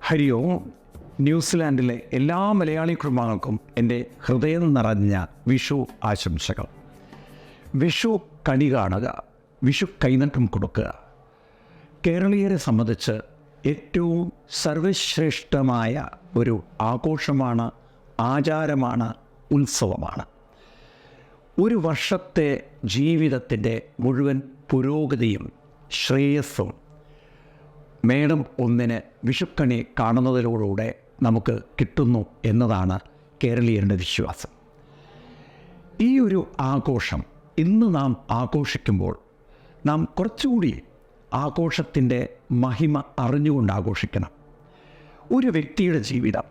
ഹരി ഓം ന്യൂസിലാൻഡിലെ എല്ലാ മലയാളി കുടുംബാംഗങ്ങൾക്കും എന്റെ ഹൃദയം നിറഞ്ഞ വിഷു ആശംസകൾ. വിഷു കണി കാണുക വിഷു കൈനട്ടം കൊടുക്കുക. കേരളീയരെ സംബന്ധിച്ച് ഏറ്റവും സർവശ്രേഷ്ഠമായ ഒരു ആഘോഷമാണ് ആചാരമാണ് ഉത്സവമാണ്. ഒരു വർഷത്തെ ജീവിതത്തിന്റെ മുഴുവൻ പുരോഗതിയും ശ്രേയസ്സും മേടം ഒന്നിന് വിഷുക്കണി കാണുന്നതിലൂടെ നമുക്ക് കിട്ടുന്നു എന്നതാണ് കേരളീയരുടെ വിശ്വാസം. ഈ ഒരു ആഘോഷം ഇന്ന് നാം ആഘോഷിക്കുമ്പോൾ നാം കുറച്ചുകൂടി ആഘോഷത്തിന്റെ മഹിമ അറിഞ്ഞുകൊണ്ട് ആഘോഷിക്കണം. ഒരു വ്യക്തിയുടെ ജീവിതം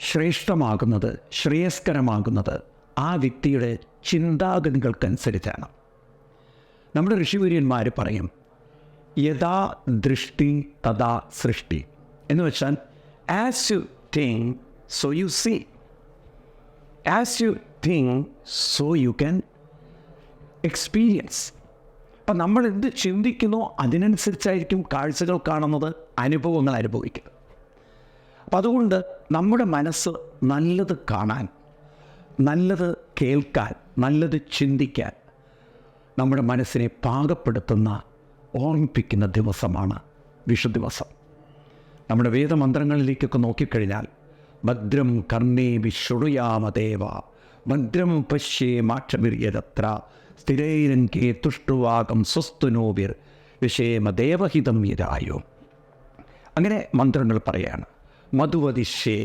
ശ്രേഷ്ഠമാകുന്നത് ശ്രേയസ്കരമാകുന്നത് ആ വ്യക്തിയുടെ ചിന്താഗതികൾക്കനുസരിച്ചാണ്. നമ്മുടെ ഋഷിവര്യന്മാർ പറയും യഥാ ദൃഷ്ടി തഥാ സൃഷ്ടി. എന്ന് വെച്ചാൽ as you think so you see as you think so you can experience അപ്പം നമ്മൾ എന്ത് ചിന്തിക്കുന്നോ അതിനനുസരിച്ചായിരിക്കും കാഴ്ചകൾ കാണുന്നത് അനുഭവങ്ങൾ അനുഭവിക്കുന്നത് അപ്പം അതുകൊണ്ട് നമ്മുടെ മനസ്സ് നല്ലത് കാണാൻ നല്ലത് കേൾക്കാൻ നല്ലത് ചിന്തിക്കാൻ നമ്മുടെ മനസ്സിനെ പാകപ്പെടുത്തുന്ന ഓർമ്മിപ്പിക്കുന്ന ദിവസമാണ് വിഷു ദിവസം നമ്മുടെ വേദമന്ത്രങ്ങളിലേക്കൊക്കെ നോക്കിക്കഴിഞ്ഞാൽ ഭദ്രം കർണേ വിഷുണുയാമദേവ ഭദ്രം പശ്യേ മാക്ഷമിര്യതത്ര സ്ഥിരൈരങ്കേ തുഷ്ടുവാകം സ്വസ്തുനോവിർ വിഷേമ ദേവഹിതം യരായോ അങ്ങനെ മന്ത്രങ്ങൾ പറയാണ് മധുവതിഷേ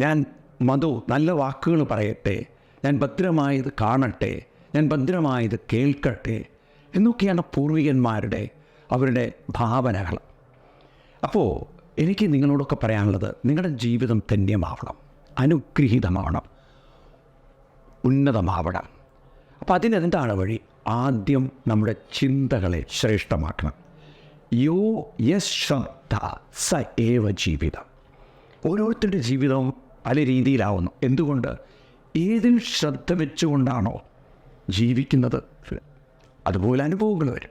ഞാൻ മധു നല്ല വാക്കുകൾ പറയട്ടെ ഞാൻ ഭദ്രമായത് കാണട്ടെ ഞാൻ ഭദ്രമായത് കേൾക്കട്ടെ എന്നൊക്കെയാണ് പൂർവികന്മാരുടെ അവരുടെ ഭാവനകൾ. അപ്പോൾ എനിക്ക് നിങ്ങളോടൊക്കെ പറയാനുള്ളത് നിങ്ങളുടെ ജീവിതം ധന്യമാവണം അനുഗ്രഹീതമാവണം ഉന്നതമാവണം. അപ്പോൾ അതിനെന്താണ് വഴി? ആദ്യം നമ്മുടെ ചിന്തകളെ ശ്രേഷ്ഠമാക്കണം. യോ യസ് ശ്രദ്ധ സ ഏവ ജീവിതം. ഓരോരുത്തരുടെ ജീവിതവും പല രീതിയിലാവുന്നു. എന്തുകൊണ്ട്? ഏതിൽ ശ്രദ്ധ വെച്ചുകൊണ്ടാണോ ജീവിക്കുന്നത്? അതുപോലെ അനുഭവങ്ങൾ വരും.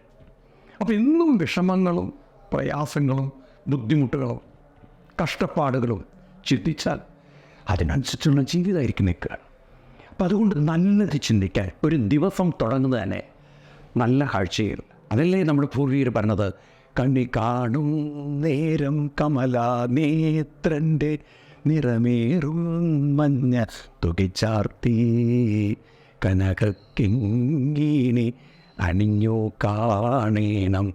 അപ്പോൾ ഇന്നും വിഷമങ്ങളും പ്രയാസങ്ങളും ബുദ്ധിമുട്ടുകളും കഷ്ടപ്പാടുകളും ചിന്തിച്ചാൽ അതിനനുസരിച്ചുള്ള ജീവിതമായിരിക്കും നിൽക്കുക. അപ്പം അതുകൊണ്ട് നല്ലത് ചിന്തിക്കാൻ ഒരു ദിവസം തുടങ്ങുന്നത് തന്നെ നല്ല കാഴ്ചയിൽ അതല്ലേ നമ്മുടെ പൂർവികർ പറഞ്ഞത്? കണ്ണി കാണും നേരം കമല നേത്രന്റെ നിറമേറും മഞ്ഞ തുകിച്ചാർത്തി കനകിങ്ങിനി അണിഞ്ഞു കാണേണം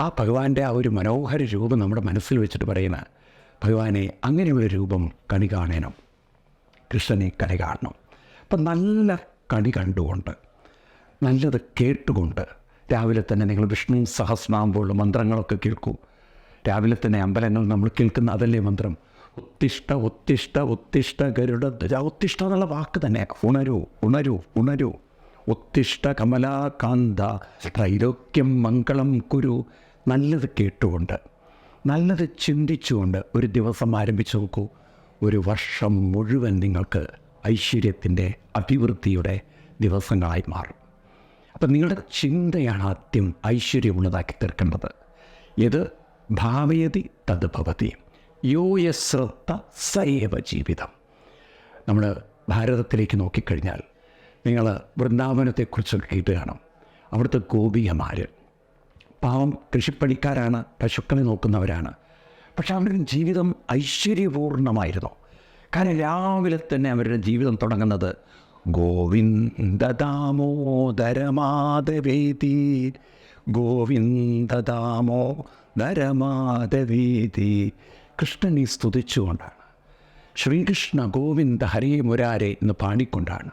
ആ ഭഗവാന്റെ ആ ഒരു മനോഹര രൂപം നമ്മുടെ മനസ്സിൽ വെച്ചിട്ട് പറയുന്ന ഭഗവാനെ അങ്ങനെയുള്ള രൂപം കണി കാണേണം. കൃഷ്ണനെ കണി കാണണം. അപ്പം നല്ല കണി കണ്ടുകൊണ്ട് നല്ലത് കേട്ടുകൊണ്ട് രാവിലെ തന്നെ നിങ്ങൾ വിഷ്ണു സഹസ്രനാമം പോലുള്ള മന്ത്രങ്ങളൊക്കെ കേൾക്കൂ. രാവിലെ തന്നെ അമ്പലങ്ങൾ നമ്മൾ കേൾക്കുന്ന അതല്ലേ മന്ത്രം? ഉത്തിഷ്ട ഉത്തിഷ്ട ഉത്തിഷ്ട ഗരുഡ ഉത്തിഷ്ട എന്നുള്ള വാക്ക് തന്നെ. ഉണരൂ ഉണരൂ ഉണരൂ. ഉത്തിഷ്ട കമലാകാന്ത ത്രൈലോക്യം മംഗളം കുരു. നല്ലത് കേട്ടുകൊണ്ട് നല്ലത് ചിന്തിച്ചുകൊണ്ട് ഒരു ദിവസം ആരംഭിച്ചു നോക്കൂ. ഒരു വർഷം മുഴുവൻ നിങ്ങൾക്ക് ഐശ്വര്യത്തിന്റെ അഭിവൃദ്ധിയുടെ ദിവസങ്ങളായി മാറും. അപ്പം നിങ്ങളുടെ ചിന്തയാണ് ആദ്യം ഐശ്വര്യമുള്ളതാക്കി തീർക്കേണ്ടത്. ഇത് ഭാവയതി തത് ഭവതി. യോ യശ്രദ്ധ സയേവ ജീവിതം. നമ്മൾ ഭാരതത്തിലേക്ക് നോക്കിക്കഴിഞ്ഞാൽ നിങ്ങൾ വൃന്ദാവനത്തെക്കുറിച്ചൊക്കെ കേട്ട് കാണും. അവിടുത്തെ ഗോപികമാർ പാവം കൃഷിപ്പണിക്കാരാണ് പശുക്കളെ നോക്കുന്നവരാണ്. പക്ഷെ അവരുടെ ജീവിതം ഐശ്വര്യപൂർണമായിരുന്നു കാരണം രാവിലെ തന്നെ അവരുടെ ജീവിതം തുടങ്ങുന്നത് ഗോവിന്ദ ദാമോദരമാധവേതി ഗോവിന്ദ ദാമോദരമാധവേതി കൃഷ്ണനെ സ്തുതിച്ചുകൊണ്ടാണ്. ശ്രീകൃഷ്ണ ഗോവിന്ദ ഹരേ മുരാരെ എന്ന് പാടിക്കൊണ്ടാണ്.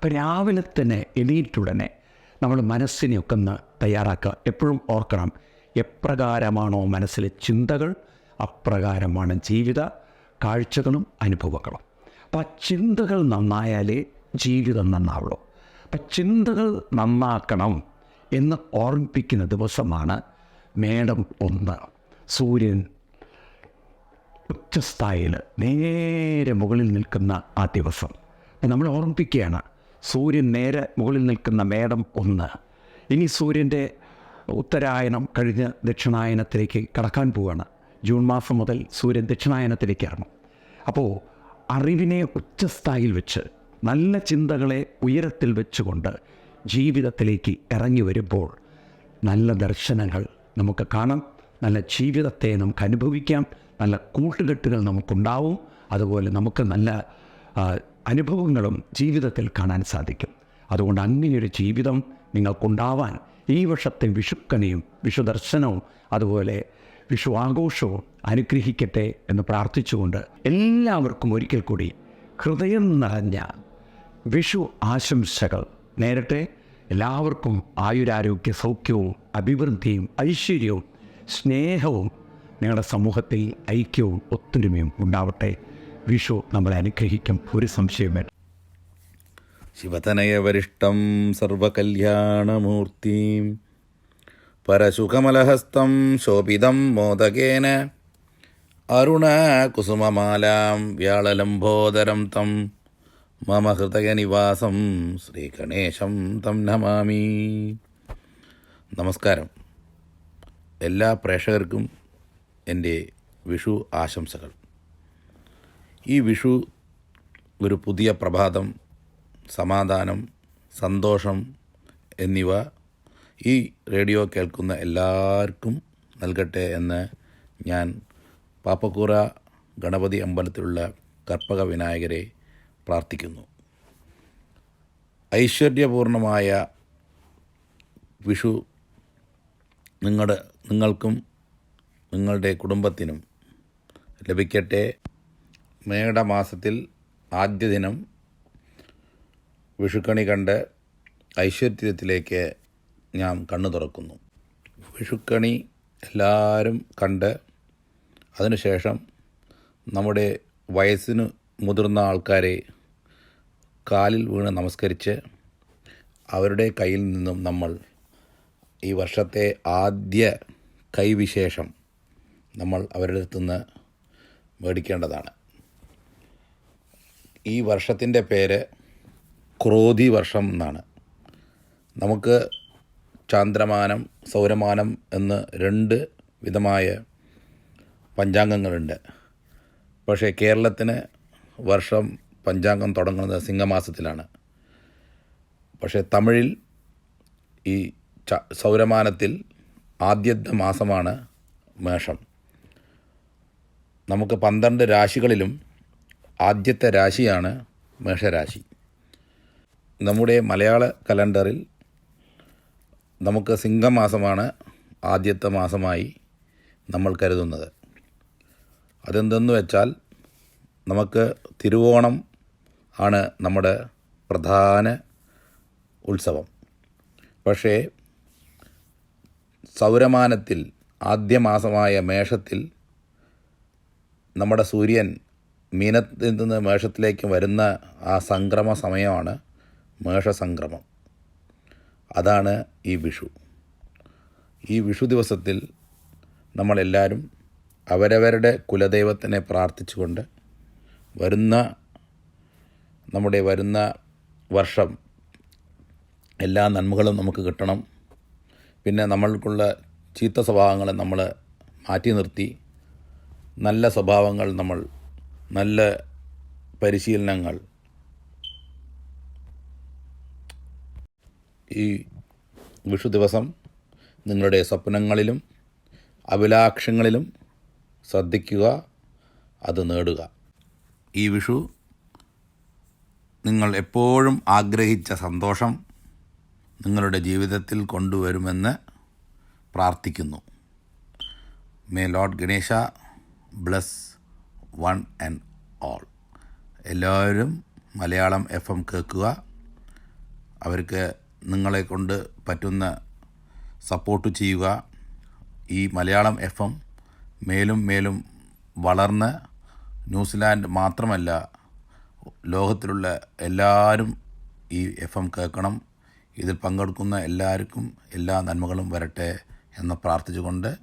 അപ്പം രാവിലെ തന്നെ എണീറ്റുടനെ നമ്മൾ മനസ്സിനെയൊക്കെ ഒന്ന് തയ്യാറാക്കുക. എപ്പോഴും ഓർക്കണം എപ്രകാരമാണോ മനസ്സിലെ ചിന്തകൾ അപ്രകാരമാണ് ജീവിത കാഴ്ചകളും അനുഭവങ്ങളും. അപ്പം ആ ചിന്തകൾ നന്നായാലേ ജീവിതം നന്നാവുള്ളൂ. അപ്പം ചിന്തകൾ നന്നാക്കണം എന്ന് ഓർമ്മിപ്പിക്കുന്ന ദിവസമാണ് മേടം ഒന്ന്. സൂര്യൻ ഉച്ചസ്ഥായിൽ നേരെ മുകളിൽ നിൽക്കുന്ന ആ ദിവസം. നമ്മൾ ഓർമ്മിപ്പിക്കുകയാണ് സൂര്യൻ നേരെ മുകളിൽ നിൽക്കുന്ന മേടം ഒന്ന്. ഇനി സൂര്യന്റെ ഉത്തരായനം കഴിഞ്ഞ് ദക്ഷിണായനത്തിലേക്ക് കടക്കാൻ പോവുകയാണ് ജൂൺ മാസം മുതൽ സൂര്യൻ ദക്ഷിണായനത്തിലേക്ക് ഇറങ്ങും. അപ്പോൾ അറിവിനെ ഉച്ചസ്ഥായിൽ വെച്ച് നല്ല ചിന്തകളെ ഉയരത്തിൽ വെച്ചുകൊണ്ട് ജീവിതത്തിലേക്ക് ഇറങ്ങി വരുമ്പോൾ നല്ല ദർശനങ്ങൾ നമുക്ക് കാണാം. നല്ല ജീവിതത്തെ നമുക്ക് അനുഭവിക്കാം. നല്ല കൂട്ടുകെട്ടുകൾ നമുക്കുണ്ടാവും. അതുപോലെ നമുക്ക് നല്ല അനുഭവങ്ങളും ജീവിതത്തിൽ കാണാൻ സാധിക്കും. അതുകൊണ്ട് അങ്ങനെയൊരു ജീവിതം നിങ്ങൾക്കുണ്ടാവാൻ ഈ വർഷത്തെ വിഷുക്കണിയും വിഷുദർശനവും അതുപോലെ വിഷു ആഘോഷവും അനുഗ്രഹിക്കട്ടെ എന്ന് പ്രാർത്ഥിച്ചുകൊണ്ട് എല്ലാവർക്കും ഒരിക്കൽ കൂടി ഹൃദയം നിറഞ്ഞ വിഷു ആശംസകൾ നേരട്ടെ. എല്ലാവർക്കും ആയുരാരോഗ്യ സൗഖ്യവും അഭിവൃദ്ധിയും ഐശ്വര്യവും സ്നേഹവും നിങ്ങളുടെ സമൂഹത്തിൽ ഐക്യവും ഒത്തൊരുമയും ഉണ്ടാവട്ടെ. വിഷു നമ്മളെ അനുഗ്രഹിക്കും. ഒരു സംശയം വേണ്ട. ശിവതനയവരിഷ്ടം സർവകല്യാണമൂർത്തിം. പരശുഖമലഹസ്തം ശോഭിതം മോദകേന. അരുണകുസുമമാലാം വ്യാളലംബോദരം തം. മമ ഹൃദയനിവാസം ശ്രീഗണേശം തം നമാമി. നമസ്കാരം. എല്ലാ പ്രേക്ഷകർക്കും എന്റെ വിഷു ആശംസകൾ. ഈ വിഷു ഒരു പുതിയ പ്രഭാതം സമാധാനം സന്തോഷം എന്നിവ ഈ റേഡിയോ കേൾക്കുന്ന എല്ലാവർക്കും നൽകട്ടെ എന്ന് ഞാൻ പാപ്പക്കൂറ ഗണപതി അമ്പലത്തിലുള്ള കർപ്പക വിനായകരെ പ്രാർത്ഥിക്കുന്നു. ഐശ്വര്യപൂർണമായ വിഷു നിങ്ങളുടെ നിങ്ങൾക്കും നിങ്ങളുടെ കുടുംബത്തിനും ലഭിക്കട്ടെ. മേടമാസത്തിൽ ആദ്യ ദിനം വിഷുക്കണി കണ്ട് ഐശ്വര്യത്തിലേക്ക് ഞാൻ കണ്ണു തുറക്കുന്നു. വിഷുക്കണി എല്ലാവരും കണ്ട് അതിനുശേഷം നമ്മുടെ വയസ്സിന് മുതിർന്ന ആൾക്കാരെ കാലിൽ വീണ് നമസ്കരിച്ച് അവരുടെ കയ്യിൽ നിന്നും നമ്മൾ ഈ വർഷത്തെ ആദ്യ കൈവിശേഷം നമ്മൾ അവരുടെ അടുത്തുനിന്ന് മേടിക്കേണ്ടതാണ്. ഈ വർഷത്തിന്റെ പേര് ക്രോധി വർഷം എന്നാണ്. നമുക്ക് ചാന്ദ്രമാനം സൗരമാനം എന്ന് രണ്ട് വിധമായ പഞ്ചാംഗങ്ങളുണ്ട്. പക്ഷേ കേരളത്തിന് വർഷം പഞ്ചാംഗം തുടങ്ങുന്നത് സിംഹമാസത്തിലാണ്. പക്ഷേ തമിഴിൽ ഈ ച സൗരമാനത്തിൽ ആദ്യത്തെ മാസമാണ് മേഷം. നമുക്ക് പന്ത്രണ്ട് രാശികളിലും ആദ്യത്തെ രാശിയാണ് മേഷരാശി. നമ്മുടെ മലയാള കലണ്ടറിൽ നമുക്ക് സിംഹമാസമാണ് ആദ്യത്തെ മാസമായി നമ്മൾ കരുതുന്നത്. അതെന്തെന്ന് വെച്ചാൽ നമുക്ക് തിരുവോണം ആണ് നമ്മുടെ പ്രധാന ഉത്സവം. പക്ഷേ സൗരമാനത്തിൽ ആദ്യ മാസമായ മേഷത്തിൽ നമ്മുടെ സൂര്യൻ മീനത്തിൽ നിന്ന് മേഷത്തിലേക്ക് വരുന്ന ആ സംക്രമ സമയമാണ് മേഷസംക്രമം. അതാണ് ഈ വിഷു. ഈ വിഷു ദിവസത്തിൽ നമ്മളെല്ലാവരും അവരവരുടെ കുലദൈവത്തിനെ പ്രാർത്ഥിച്ചുകൊണ്ട് വരുന്ന നമ്മുടെ വരുന്ന വർഷം എല്ലാ നന്മകളും നമുക്ക് കിട്ടണം. പിന്നെ നമ്മൾക്കുള്ള ചീത്ത സ്വഭാവങ്ങളെ നമ്മൾ മാറ്റി നിർത്തി നല്ല സ്വഭാവങ്ങൾ നമ്മൾ നല്ല പരിശീലനങ്ങൾ. ഈ വിഷു ദിവസം നിങ്ങളുടെ സ്വപ്നങ്ങളിലും അഭിലാഷങ്ങളിലും ശ്രദ്ധിക്കുക അത് നേടുക. ഈ വിഷു നിങ്ങൾ എപ്പോഴും ആഗ്രഹിച്ച സന്തോഷം നിങ്ങളുടെ ജീവിതത്തിൽ കൊണ്ടുവരുമെന്ന് പ്രാർത്ഥിക്കുന്നു. May Lord Ganesha bless one and all. എല്ലാവരും മലയാളം എഫ് എം കേൾക്കുക. അവർക്ക് നിങ്ങളെ കൊണ്ട് പറ്റുന്ന സപ്പോർട്ട് ചെയ്യുക. ഈ മലയാളം എഫ് എം മേലും മേലും വളർന്ന് ന്യൂസിലാൻഡ് മാത്രമല്ല ലോകത്തിലുള്ള എല്ലാവരും ഈ എഫ് എം കേൾക്കണം. ഇതിൽ പങ്കെടുക്കുന്ന എല്ലാവർക്കും എല്ലാ നന്മകളും വരട്ടെ എന്ന് പ്രാർത്ഥിച്ചുകൊണ്ട്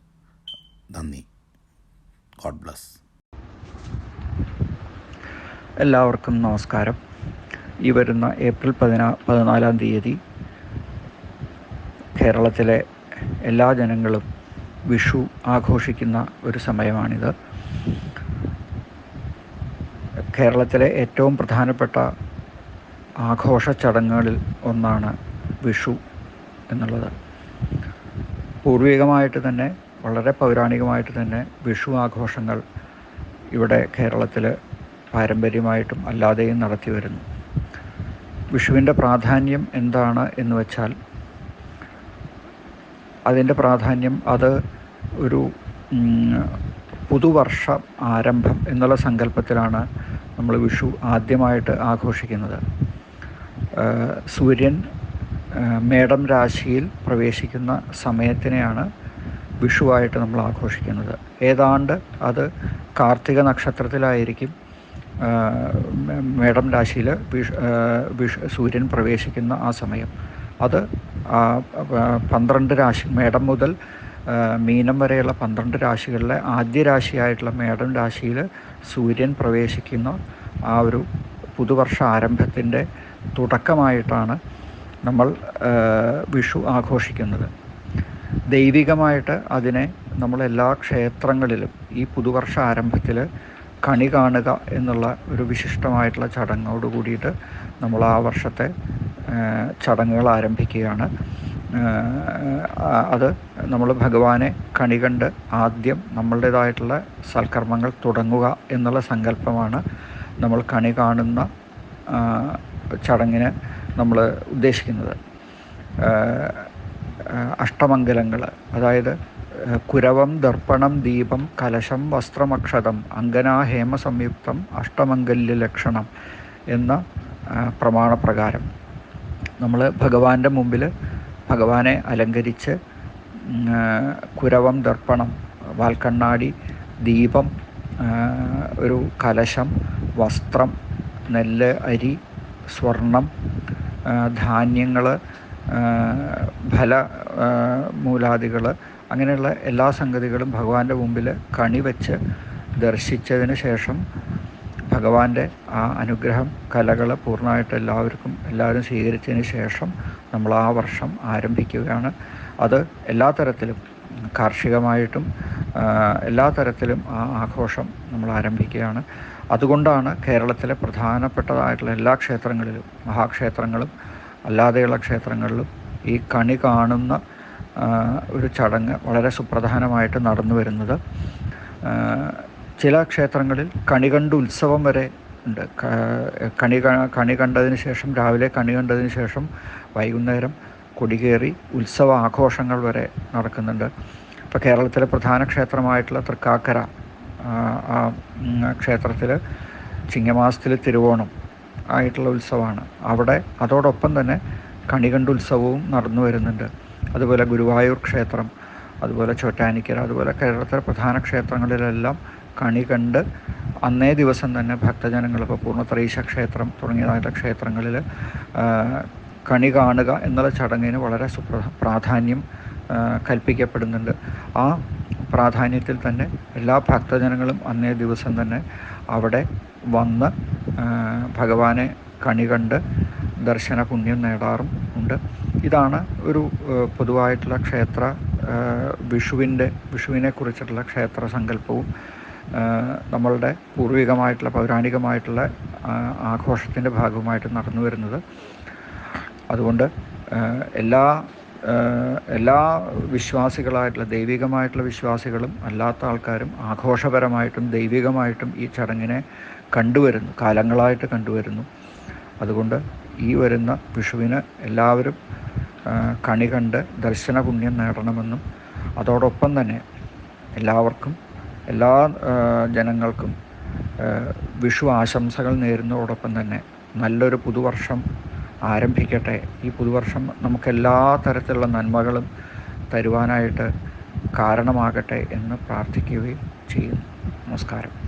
നന്ദി. God bless. എല്ലാവർക്കും നമസ്കാരം. ഈ വരുന്ന ഏപ്രിൽ പതിനാ പതിനാലാം തീയതി കേരളത്തിലെ എല്ലാ ജനങ്ങളും വിഷു ആഘോഷിക്കുന്ന ഒരു സമയമാണിത്. കേരളത്തിലെ ഏറ്റവും പ്രധാനപ്പെട്ട ആഘോഷ ചടങ്ങുകളിൽ ഒന്നാണ് വിഷു എന്നുള്ളത്. പൂർവികമായിട്ട് തന്നെ വളരെ പൗരാണികമായിട്ട് തന്നെ വിഷു ആഘോഷങ്ങൾ ഇവിടെ കേരളത്തിൽ പാരമ്പര്യമായിട്ടും അല്ലാതെയും നടത്തി വരുന്നു. വിഷുവിന്റെ പ്രാധാന്യം എന്താണ് എന്ന് വെച്ചാൽ അതിന്റെ പ്രാധാന്യം അത് ഒരു പുതുവർഷ ആരംഭം എന്നുള്ള സങ്കല്പത്തിലാണ് നമ്മൾ വിഷു ആദ്യമായിട്ട് ആഘോഷിക്കുന്നത്. സൂര്യൻ മേടം രാശിയിൽ പ്രവേശിക്കുന്ന സമയത്തിനെയാണ് വിഷുവായിട്ട് നമ്മൾ ആഘോഷിക്കുന്നത്. ഏതാണ്ട് അത് കാർത്തിക നക്ഷത്രത്തിലായിരിക്കും മേടം രാശിയിൽ സൂര്യൻ പ്രവേശിക്കുന്ന ആ സമയം. അത് പന്ത്രണ്ട് രാശി മേടം മുതൽ മീനം വരെയുള്ള പന്ത്രണ്ട് രാശികളിലെ ആദ്യ രാശിയായിട്ടുള്ള മേടം രാശിയിൽ സൂര്യൻ പ്രവേശിക്കുന്ന ആ ഒരു പുതുവർഷ ആരംഭത്തിന്റെ തുടക്കമായിട്ടാണ് നമ്മൾ വിഷു ആഘോഷിക്കുന്നത്. ദൈവികമായിട്ട് അതിനെ നമ്മൾ എല്ലാ ക്ഷേത്രങ്ങളിലും ഈ പുതുവർഷ ആരംഭത്തിൽ കണി കാണുക എന്നുള്ള ഒരു വിശിഷ്ടമായിട്ടുള്ള ചടങ്ങോട് കൂടിയിട്ട് നമ്മൾ ആ വർഷത്തെ ചടങ്ങുകൾ ആരംഭിക്കുകയാണ്. അത് നമ്മൾ ഭഗവാനെ കണി കണ്ട് ആദ്യം നമ്മളുടേതായിട്ടുള്ള സൽക്കർമ്മങ്ങൾ തുടങ്ങുക എന്നുള്ള സങ്കല്പമാണ് നമ്മൾ കണി കാണുന്ന ചടങ്ങിന് നമ്മൾ ഉദ്ദേശിക്കുന്നത്. അഷ്ടമംഗലങ്ങൾ അതായത് കുരവം ദർപ്പണം ദീപം കലശം വസ്ത്രമക്ഷതം അങ്കനാ ഹേമ സംയുക്തം അഷ്ടമംഗല്യ ലക്ഷണം എന്ന പ്രമാണപ്രകാരം. നമ്മൾ ഭഗവാന്റെ മുമ്പിൽ ഭഗവാനെ അലങ്കരിച്ച് കുരവം ദർപ്പണം വാൽക്കണ്ണാടി ദീപം ഒരു കലശം വസ്ത്രം നെല്ല് അരി സ്വർണം ധാന്യങ്ങൾ ഫല മൂലാദികൾ അങ്ങനെയുള്ള എല്ലാ സംഗതികളും ഭഗവാന്റെ മുമ്പിൽ കണി വെച്ച് ദർശിച്ചതിന് ശേഷം ഭഗവാന്റെ ആ അനുഗ്രഹം കലകൾ പൂർണമായിട്ട് എല്ലാവർക്കും എല്ലാവരും സ്വീകരിച്ചതിന് ശേഷം നമ്മൾ ആ വർഷം ആരംഭിക്കുകയാണ്. അത് എല്ലാ തരത്തിലും കാർഷികമായിട്ടും എല്ലാ തരത്തിലും ആ ആഘോഷം നമ്മൾ ആരംഭിക്കുകയാണ്. അതുകൊണ്ടാണ് കേരളത്തിലെ പ്രധാനപ്പെട്ടതായിട്ടുള്ള എല്ലാ ക്ഷേത്രങ്ങളിലും മഹാക്ഷേത്രങ്ങളും അല്ലാതെയുള്ള ക്ഷേത്രങ്ങളിലും ഈ കണി കാണുന്ന ഒരു ചടങ്ങ് വളരെ സുപ്രധാനമായിട്ട് നടന്നു വരുന്നത്. ചില ക്ഷേത്രങ്ങളിൽ കണി കണ്ട് ഉത്സവം വരെ ഉണ്ട്. കണി കണി കണ്ടതിന് ശേഷം രാവിലെ കണി കണ്ടതിന് ശേഷം വൈകുന്നേരം കൊടികേറി ഉത്സവ ആഘോഷങ്ങൾ വരെ നടക്കുന്നുണ്ട്. ഇപ്പോൾ കേരളത്തിലെ പ്രധാന ക്ഷേത്രമായിട്ടുള്ള തൃക്കാക്കര ആ ക്ഷേത്രത്തിൽ ചിങ്ങമാസത്തിൽ തിരുവോണം ആയിട്ടുള്ള ഉത്സവമാണ്. അവിടെ അതോടൊപ്പം തന്നെ കണികണ്ട് ഉത്സവവും നടന്നു വരുന്നുണ്ട്. അതുപോലെ ഗുരുവായൂർ ക്ഷേത്രം അതുപോലെ ചോറ്റാനിക്കര അതുപോലെ കേരളത്തിലെ പ്രധാന ക്ഷേത്രങ്ങളിലെല്ലാം കണി കണ്ട് അന്നേ ദിവസം തന്നെ ഭക്തജനങ്ങൾ ഇപ്പോൾ പൂർണത്രയീശ ക്ഷേത്രം തുടങ്ങിയതായിട്ടുള്ള ക്ഷേത്രങ്ങളിൽ കണി കാണുക എന്നുള്ള ചടങ്ങിന് വളരെ സുപ്ര പ്രാധാന്യം കൽപ്പിക്കപ്പെടുന്നുണ്ട്. ആ പ്രാധാന്യത്തിൽ തന്നെ എല്ലാ ഭക്തജനങ്ങളും അന്നേ ദിവസം തന്നെ അവിടെ വന്ന് ഭഗവാനെ കണി കണ്ട് ദർശന പുണ്യം നേടാറും ഉണ്ട്. ഇതാണ് ഒരു പൊതുവായിട്ടുള്ള ക്ഷേത്ര വിഷുവിന്റെ വിഷുവിനെ കുറിച്ചിട്ടുള്ള ക്ഷേത്ര സങ്കല്പവും നമ്മളുടെ പൂർവികമായിട്ടുള്ള പൗരാണികമായിട്ടുള്ള ആഘോഷത്തിന്റെ ഭാഗമായിട്ട് നടന്നു വരുന്നത്. അതുകൊണ്ട് എല്ലാ എല്ലാ വിശ്വാസികളായിട്ടുള്ള ദൈവികമായിട്ടുള്ള വിശ്വാസികളും അല്ലാത്ത ആൾക്കാരും ആഘോഷപരമായിട്ടും ദൈവികമായിട്ടും ഈ ചടങ്ങിനെ കണ്ടുവരുന്നു കാലങ്ങളായിട്ട് കണ്ടുവരുന്നു. അതുകൊണ്ട് ഈ വരുന്ന വിഷുവിന് എല്ലാവരും കണി കണ്ട് ദർശന പുണ്യം നേടണമെന്നും അതോടൊപ്പം തന്നെ എല്ലാവർക്കും എല്ലാ ജനങ്ങൾക്കും വിഷു ആശംസകൾ നേരുന്നതോടൊപ്പം തന്നെ നല്ലൊരു പുതുവർഷം ആരംഭിക്കട്ടെ. ഈ പുതുവർഷം നമുക്ക് എല്ലാ തരത്തിലുള്ള നന്മകളും തരുവാനായിട്ട് കാരണമാകട്ടെ എന്ന് പ്രാർത്ഥിക്കുകയും ചെയ്യുന്നു. നമസ്കാരം.